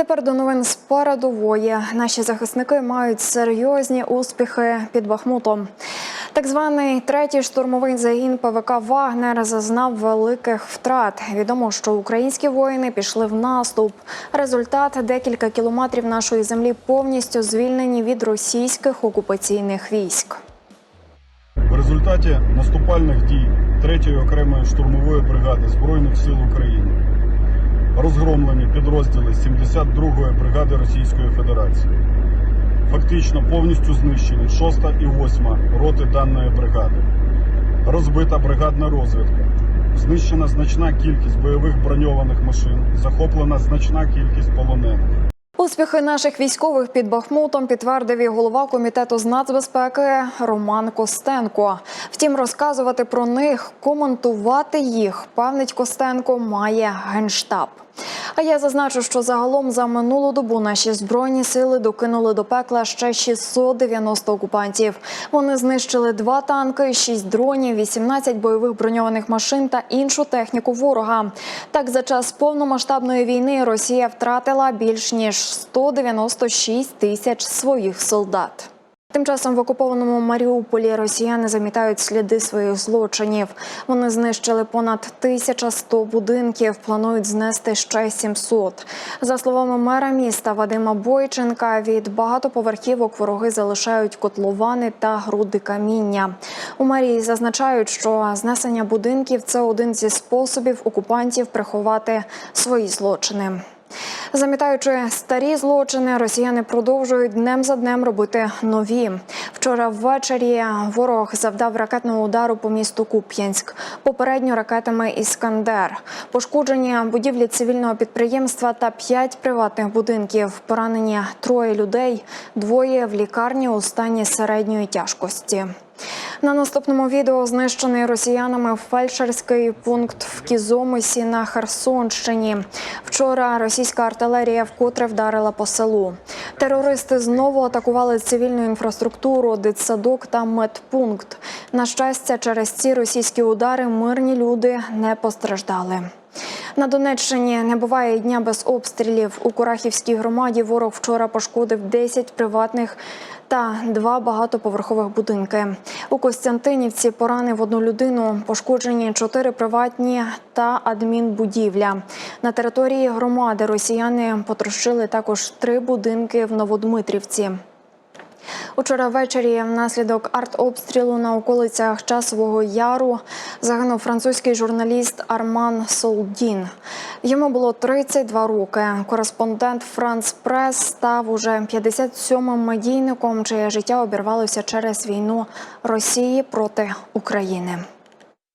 Тепер до новин з передової. Наші захисники мають серйозні успіхи під Бахмутом. Так званий третій штурмовий загін ПВК Вагнер зазнав великих втрат. Відомо, що українські воїни пішли в наступ. Результат декілька кілометрів нашої землі повністю звільнені від російських окупаційних військ. В результаті наступальних дій 3-ї окремої штурмової бригади Збройних сил України розгромлені підрозділи 72-ї бригади Російської Федерації. Фактично повністю знищені 6 і 8 роти даної бригади. Розбита бригадна розвідка. Знищена значна кількість бойових броньованих машин, захоплена значна кількість полонених. Успіхи наших військових під Бахмутом підтвердив і голова комітету з нацбезпеки Роман Костенко. Втім, розказувати про них, коментувати їх, певнить Костенко, має генштаб. А я зазначу, що загалом за минулу добу наші збройні сили докинули до пекла ще 690 окупантів. Вони знищили два танки, 6 дронів, 18 бойових броньованих машин та іншу техніку ворога. Так, за час повномасштабної війни Росія втратила більш ніж 196 тисяч своїх солдат. Тим часом в окупованому Маріуполі росіяни замітають сліди своїх злочинів. Вони знищили понад 1100 будинків, планують знести ще 700. За словами мера міста Вадима Бойченка, від багатоповерхівок вороги залишають котловани та груди каміння. У мерії зазначають, що знесення будинків це один зі способів окупантів приховати свої злочини. Замітаючи старі злочини, росіяни продовжують днем за днем робити нові. Вчора ввечері ворог завдав ракетного удару по місту Куп'янськ. Попередньо ракетами Іскандер. Пошкоджені будівлі цивільного підприємства та п'ять приватних будинків. Поранені троє людей, двоє в лікарні у стані середньої тяжкості. На наступному відео знищений росіянами фельдшерський пункт в Кізомисі на Херсонщині. Вчора російська артилерія вкотре вдарила по селу. Терористи знову атакували цивільну інфраструктуру, дитсадок та медпункт. На щастя, через ці російські удари мирні люди не постраждали. На Донеччині не буває дня без обстрілів. У Курахівській громаді ворог вчора пошкодив 10 приватних та два багатоповерхових будинки. У Костянтинівці поранив одну людину, пошкоджені чотири приватні та адмінбудівля. На території громади росіяни потрощили також три будинки в Новодмитрівці. Учора ввечері внаслідок артобстрілу на околицях Часового Яру загинув французький журналіст Арман Солдін. Йому було 32 роки. Кореспондент Франц Прес став уже 57-м медійником, чиє життя обірвалося через війну Росії проти України.